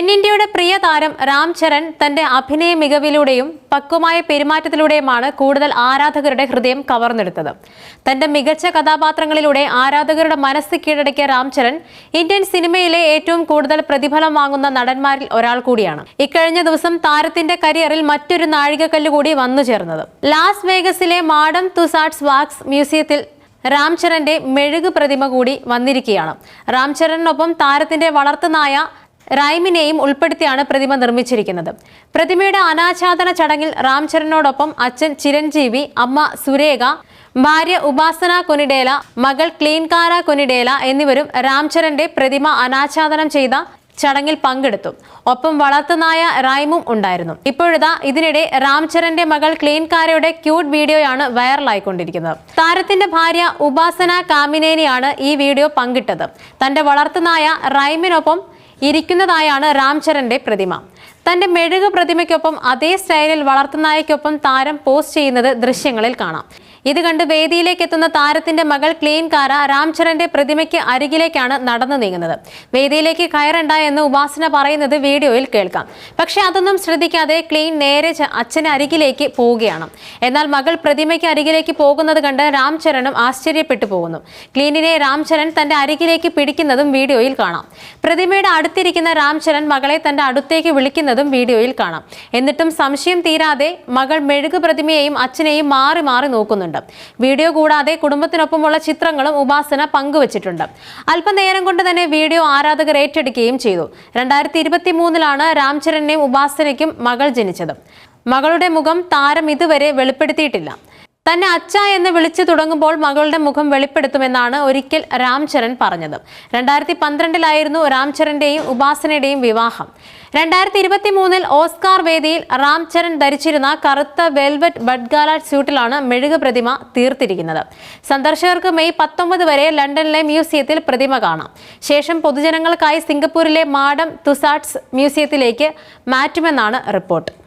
തെന്നിന്ത്യയുടെ പ്രിയ താരം രാം ചരൺ തന്റെ അഭിനയ മികവിലൂടെയും പക്വമായ പെരുമാറ്റത്തിലൂടെയുമാണ് കൂടുതൽ ആരാധകരുടെ ഹൃദയം കവർന്നെടുത്തത്. തന്റെ മികച്ച കഥാപാത്രങ്ങളിലൂടെ ആരാധകരുടെ മനസ്സ് കീഴടക്കിയ രാം ചരൺ ഇന്ത്യൻ സിനിമയിലെ ഏറ്റവും കൂടുതൽ പ്രതിഫലം വാങ്ങുന്ന നടന്മാരിൽ ഒരാൾ കൂടിയാണ്. ഇക്കഴിഞ്ഞ ദിവസം താരത്തിന്റെ കരിയറിൽ മറ്റൊരു നാഴികക്കല്ല് കൂടി വന്നു ചേർന്നത്. ലാസ് വേഗസിലെ മാഡം തുസാട്സ് വാക്സ് മ്യൂസിയത്തിൽ രാംചരന്റെ മെഴുക് പ്രതിമ കൂടി വന്നിരിക്കുകയാണ്. രാംചരനൊപ്പം താരത്തിന്റെ വളർത്തുനായ റൈമിനെയും ഉൾപ്പെടുത്തിയാണ് പ്രതിമ നിർമ്മിച്ചിരിക്കുന്നത്. പ്രതിമയുടെ അനാച്ഛാദന ചടങ്ങിൽ രാംചരനോടൊപ്പം അച്ഛൻ ചിരഞ്ജീവി അമ്മ സുരേഖ ഭാര്യ ഉപാസന കൊനിഡേല മകൾ ക്ലീൻകാര കൊനിഡേല എന്നിവരും രാംചരന്റെ പ്രതിമ അനാച്ഛാദനം ചെയ്ത ചടങ്ങിൽ പങ്കെടുത്തു. ഒപ്പം വളർത്തുനായ റൈമും ഉണ്ടായിരുന്നു. ഇപ്പോഴിതാ ഇതിനിടെ രാംചരന്റെ മകൾ ക്ലീൻകാരയുടെ ക്യൂട്ട് വീഡിയോയാണ് വൈറലായിക്കൊണ്ടിരിക്കുന്നത്. താരത്തിന്റെ ഭാര്യ ഉപാസന കാമിനേനിയാണ് ഈ വീഡിയോ പങ്കിട്ടത്. തന്റെ വളർത്തുനായ റൈമിനൊപ്പം ഇരിക്കുന്നതായാണ് രാംചരന്റെ പ്രതിമ. തന്റെ മെഴുക് പ്രതിമയ്ക്കൊപ്പം അതേ സ്റ്റൈലിൽ വളർത്തുനായയ്ക്കൊപ്പം താരം പോസ്റ്റ് ചെയ്യുന്നത് ദൃശ്യങ്ങളിൽ കാണാം. ഇത് കണ്ട് വേദിയിലേക്ക് എത്തുന്ന താരത്തിന്റെ മകൾ ക്ലീൻ കാര രാംചരന്റെ പ്രതിമയ്ക്ക് അരികിലേക്കാണ് നടന്നു നീങ്ങുന്നത്. വേദിയിലേക്ക് കയറണ്ട എന്ന് ഉപാസന പറയുന്നത് വീഡിയോയിൽ കേൾക്കാം. പക്ഷെ അതൊന്നും ശ്രദ്ധിക്കാതെ ക്ലീൻ നേരെ അച്ഛന് അരികിലേക്ക് പോവുകയാണ്. എന്നാൽ മകൾ പ്രതിമയ്ക്ക് അരികിലേക്ക് പോകുന്നത് കണ്ട് രാംചരണും ആശ്ചര്യപ്പെട്ടു പോകുന്നു. ക്ലീനിനെ രാംചരൺ തന്റെ അരികിലേക്ക് പിടിക്കുന്നതും വീഡിയോയിൽ കാണാം. പ്രതിമയുടെ അടുത്തിരിക്കുന്ന രാംചരൺ മകളെ തന്റെ അടുത്തേക്ക് വിളിക്കുന്നതും വീഡിയോയിൽ കാണാം. എന്നിട്ടും സംശയം തീരാതെ മകൾ മെഴുകു പ്രതിമയെയും അച്ഛനെയും മാറി മാറി നോക്കുന്നുണ്ട്. വീഡിയോ കൂടാതെ കുടുംബത്തിനൊപ്പമുള്ള ചിത്രങ്ങളും ഉപാസന പങ്കുവച്ചിട്ടുണ്ട്. അല്പനേരം കൊണ്ട് തന്നെ വീഡിയോ ആരാധകർ ഏറ്റെടുക്കുകയും ചെയ്തു. രണ്ടായിരത്തി ഇരുപത്തി മൂന്നിലാണ് രാംചരണിനെയും ഉപാസനയ്ക്കും മകൾ ജനിച്ചത്. മകളുടെ മുഖം താരം ഇതുവരെ വെളിപ്പെടുത്തിയിട്ടില്ല. തന്നെ അച്ഛ എന്ന് വിളിച്ചു തുടങ്ങുമ്പോൾ മകളുടെ മുഖം വെളിപ്പെടുത്തുമെന്നാണ് ഒരിക്കൽ രാംചരൺ പറഞ്ഞത്. രണ്ടായിരത്തി പന്ത്രണ്ടിലായിരുന്നു രാംചരന്റെയും ഉപാസനയുടെയും വിവാഹം. രണ്ടായിരത്തി ഇരുപത്തി മൂന്നിൽ ഓസ്കാർ വേദിയിൽ രാംചരൺ ധരിച്ചിരുന്ന കറുത്ത വെൽവെറ്റ് ബഡ്ഗാല സ്യൂട്ടിലാണ് മെഴുക പ്രതിമ തീർത്തിരിക്കുന്നത്. സന്ദർശകർക്ക് മെയ് പത്തൊമ്പത് വരെ ലണ്ടനിലെ മ്യൂസിയത്തിൽ പ്രതിമ കാണാം. ശേഷം പൊതുജനങ്ങൾക്കായി സിംഗപ്പൂരിലെ മാഡം തുസാട്സ് മ്യൂസിയത്തിലേക്ക് മാറ്റുമെന്നാണ് റിപ്പോർട്ട്.